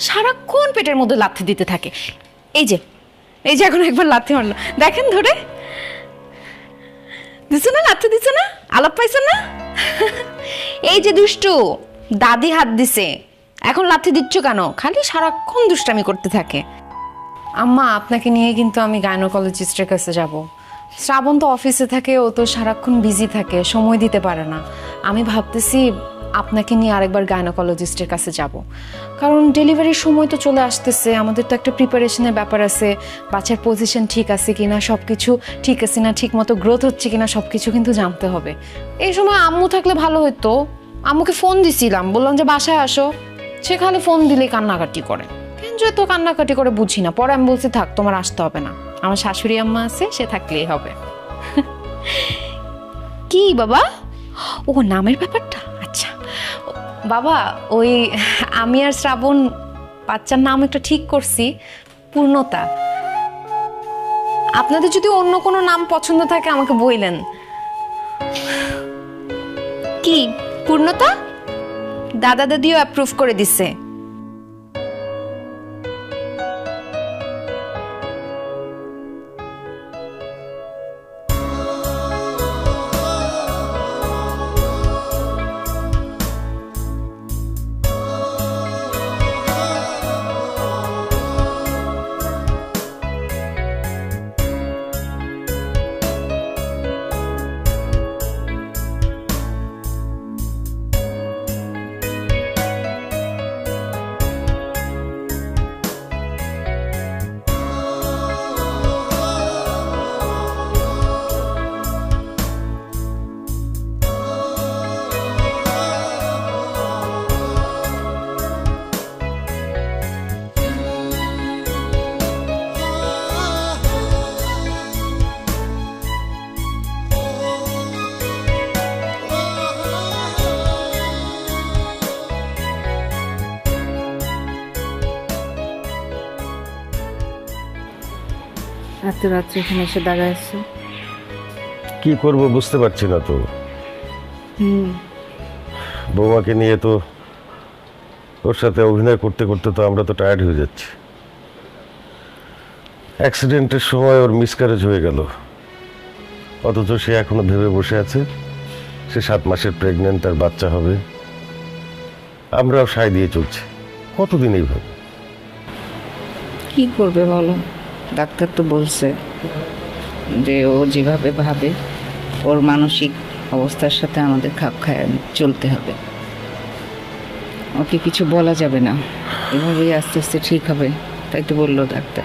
সারাক্ষণ পেটের মধ্যে লাথি দিতে থাকে। এই যে এই যে এখন একবার লাথি মারলো। দেখেন ধরে। দিছো না লাথি, দিছো না? আলাপ পাইছো না? এই যে দুষ্টু, দাদি হাত দিছে। এখন লাথি দিচ্ছ কেন? খালি সারাক্ষণ দুষ্টামি করতে থাকে। আম্মা, আপনাকে নিয়ে কিন্তু আমি গাইনোকোলজিস্টের কাছে যাব। শ্রাবণ তো অফিসে থাকে, ও তো সারাক্ষণ বিজি থাকে, সময় দিতে পারে না। আমি ভাবতেছি আপনাকে নিয়ে আরেকবার গাইনোকোলজিস্টের কাছে যাব। কারণ ডেলিভারির সময় তো চলে আসতেছে, আমাদের তো একটা প্রিপারেশনের ব্যাপার আছে, বাচ্চার পজিশন ঠিক আছে কিনা সব কিছু ঠিক আছে না ঠিক মতো গ্রোথ হচ্ছে কিনা সব কিছু কিন্তু জানতে হবে। এই সময় আম্মু থাকলে ভালো হতো আম্মুকে ফোন দিছিলাম, বললাম যে বাসায় আসো। সে খালি ফোন দিলেই কান্নাকাটি করে। কেন তো কান্নাকাটি করে, বুঝি না। পরে আমি বলছি, থাক, তোমার আসতে হবে না। আমার শাশুড়ি আম্মা আছে, সে থাকলেই হবে। কি বাবা? ও, নামের ব্যাপারটা? আচ্ছা। বাবা, ওই আমি আর শ্রাবণ বাচ্চার নাম একটা ঠিক করছি, পূর্ণতা। আপনাদের যদি অন্য কোনো নাম পছন্দ থাকে, আমাকে বইলেন। কি, পূর্ণতা? দাদা দাদিও অ্যাপ্রুভ করে দিছে। এত রাত্রে এখানে এসে দাঁড়াইছো কি করব বুঝতে পারছি না তো। বৌমাকে নিয়ে তো ওর সাথে অভিনয় করতে করতে তো আমরা তো টায়ার্ড হয়ে যাচ্ছি। অ্যাক্সিডেন্টের সময় ওর মিসক্যারেজ হয়ে গেল। অথচ সে এখনও ভেবে বসে আছে সে সাত মাসের প্রেগনেন্ট তার বাচ্চা হবে। আমরাও সায় দিয়ে চলছি। কতদিন এইভাবে? কি করবে বলো? ডাক্তার তো বলছে যে ও যেভাবে ভাবে, ওর মানসিক অবস্থার সাথে আমাদের খাপ খায়, চলতে হবে। ওকে কিছু বলা যাবে না। এভাবেই আস্তে আস্তে ঠিক হবে, তাই তো বলল ডাক্তার।